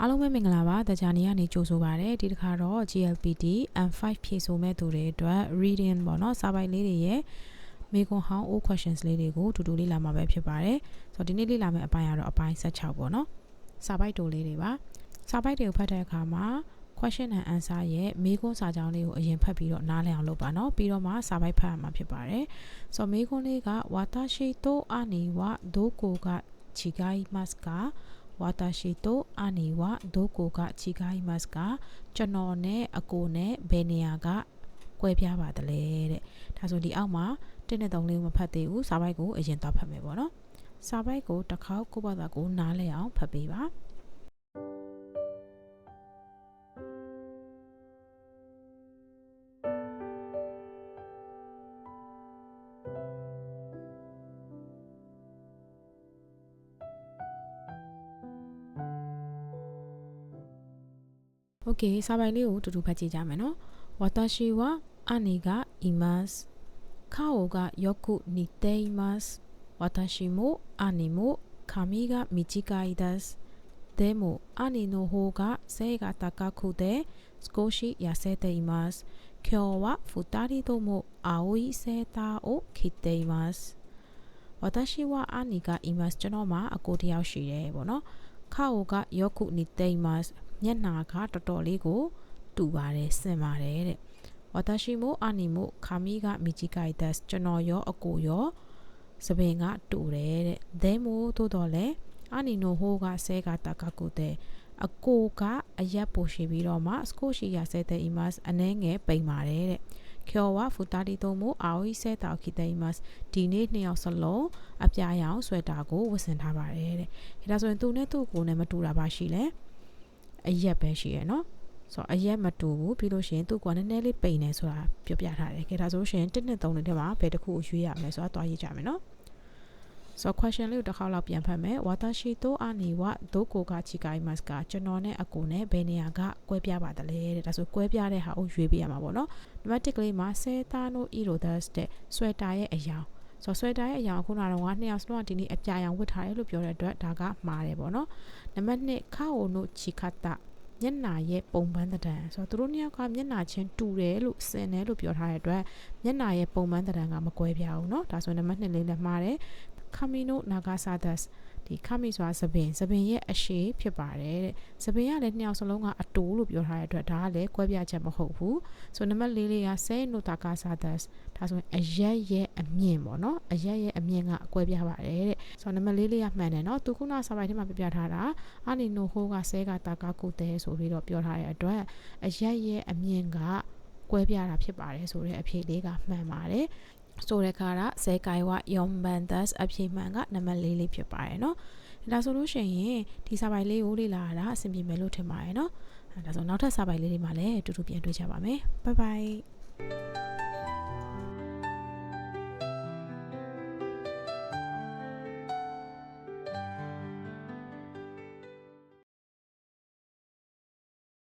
အားလုံးပဲမင်္ဂလာပါတကြနေကနေကြိုဆိုပါရစေဒီတစ်ခါတော့ GLPT M5 ဖြည့်ဆိုမဲ့သူတွေအတွက် reading ပေါ့နော်စာပိုက်လေးတွေရဲ့မေကွန်ဟောင်း all questions လေးတွေကိုတူတူလေးလာမှာပဲဖြစ်ပါတယ်ဆိုတော့ဒီနေ့လေးလာမယ့်အပိုင်းကတော့အပိုင်း16ပေါ့နော်စာပိုက်တိုလေးတွေပါစာပိုက်တွေကိုဖတ်တဲ့အခါမှာ question and answer ရဲ့မေကွန်းစာကြောင်းလေးကိုအရင်ဖတ်ပြီးတော့နားလည်အောင်လုပ်ပါနော်ပြီးတော့မှစာပိုက်ဖတ်ရမှာဖြစ်ပါတယ်ဆိုတော့မေကွန်းလေးကဝါတာရှိတိုအာနီဝဒိုကိုကချီဂိုင်မတ်က watashi to ani wa doko ga chigaimasu ကကျွန်တော်နဲ့အကိုနဲ့ဘယ်နေရာကကွဲပြားပါတလဲတဲ့ဒါဆိုဒီအောက်မှာတင်းနဲ့သုံးလေးမဖတ်သေးဘူးစာပိုက်ကိုအရင်သွားဖတ်မယ်ပေါ့နော်စာပိုက်ကိုတစ်ခေါက်ကိုယ့်ဘာသာကိုနားလည်အောင်ဖတ်ပေးပါ โอเคစာပိုင်လေးကိုတူတူဖတ်ကြည့်ကြမယ်နော်ဝါတာရှိဝအနီကいます顔がよく似ています私も兄も髪が短いですでも兄の方が背が高くて少し痩せています今日は二人とも青いセーターを着ています私は兄がいますကျွန်တော်မှာအကိုတယောက်ရှိတယ်ပေါ့နော်顔がよく似ています မျက်နှာကတော်တော်လေးကိုတူပါတယ်စင်ပါတယ်တဲ့ဝတာရှိမိုအာနီမိုခါမီကမီဂျီကိုက်ဒတ်ကျွန်တော်ရောအကိုရောစပင်ကတူတယ်တဲ့ဒဲမို့တိုးတော်လဲအာနီနိုဟိုကဆဲကတာကကုတဲ့အကိုကအရက်ပိုရှိပြီးတော့မှစကိုရှိရဆဲတဲ့အီမတ်အနှဲငယ်ပိန်ပါတယ်တဲ့ကျော်ဝဖူတာတီတုံမိုအာဝီဆဲတာခိတေမတ်ဒီနေ့နှစ်ယောက်စလုံးအပြာရောင်ဆွဲတာကိုဝတ်ဆင်ထားပါတယ်တဲ့ဒါဆိုရင်သူနဲ့သူ့ကိုနဲ့မတူတာပါရှိလဲ အရက်ပဲရှိရယ်နော်ဆိုတော့အရက်မတူဘူးပြီးလို့ရှိရင်သူကနည်းနည်းလေးပိန်နေဆိုတာပြောပြထားတယ်။ကဲဒါဆိုရှင်1နှစ်3နှစ်ထဲမှာဘယ်တစ်ခုကိုရွေးရမလဲဆိုတာတွားရေးကြမယ်နော်။ဆိုတော့ question လေးကိုတစ်ခေါက်လောက်ပြန်ဖတ်မယ်။ဝါတာရှိတိုအာနီဝဒိုကိုကချီကိုင်မတ်ကကျွန်တော်နဲ့အကိုနဲ့ဘယ်နေရာကကွဲပြားပါတယ်လဲတဲ့။ဒါဆိုကွဲပြားတဲ့ဟာကိုရွေးပြရမှာပေါ့နော်။နံပါတ်1ကလေးမှာဆဲတာနိုအီရိုဒတ်တဲ့ဆွဲတာရဲ့အယောင် ဆိုတော့ဆွဲတာရဲ့အယောင်ခုနကတော့နှစ်ယောက်စလုံးကဒီနေ့အပြာရောင်ဝတ်ထားတယ်လို့ပြောတဲ့အတွက်ဒါကမှားတယ်ပေါ့နော်။နံပါတ်2ခါအိုနိုချီခတ်တာမျက်နာရဲ့ပုံပန်းတံဆိုတော့သူတို့နှစ်ယောက်ကမျက်နာချင်းတူတယ်လို့စင်တယ်လို့ပြောထားတဲ့အတွက်မျက်နာရဲ့ပုံပန်းတံကမကွဲပြားဘူးเนาะဒါဆိုနံပါတ်2လေးလည်းမှားတယ်ခမီနိုနာဂါဆာ ဒတ်ဒီခမီဆိုတာသပင်သပင်ရဲ့အရှိဖြစ်ပါတယ်တဲ့သပင်ကလည်းနှစ်ယောက်စလုံးကအတူလို့ပြောထားတဲ့အတွက်ဒါကလည်းကွဲပြားချက်မဟုတ်ဘူးဆိုနံပါတ်၄လေးကဆဲနိုတာကာဆာဒတ်ဒါဆိုရင်အရက်ရဲ့အမြင့်ပေါ့နော်အရက်ရဲ့အမြင့်ကကွဲပြားပါတယ်တဲ့ဆိုနံပါတ်၄လေးကမှန်တယ်နော်သူခုနစာပိုက်ထဲမှာပြပြထားတာအာနီနိုဟိုးကဆဲကတာကာကုတဲဆိုပြီးတော့ပြောထားတဲ့အတွက်အရက်ရဲ့အမြင့်ကကွဲပြားတာဖြစ်ပါတယ်ဆိုတဲ့အဖြေလေးကမှန်ပါတယ် ဆိုတဲ့ခါကဇဲကိုင်ဝယောမန်သတ်အပြည့်မှန်ကနံပါတ်၄လေးဖြစ်ပါတယ်နော်ဒါဆိုလို့ရှိရင်ဒီစာပိုင်လေးကိုလေ့လာတာအဆင်ပြေမယ်လို့ထင်ပါတယ်နော်ဒါဆိုနောက်ထပ်စာပိုင်လေးတွေမှာလည်းအတူတူပြန်တွေ့ကြပါမယ်ဘိုင်ဘိုင်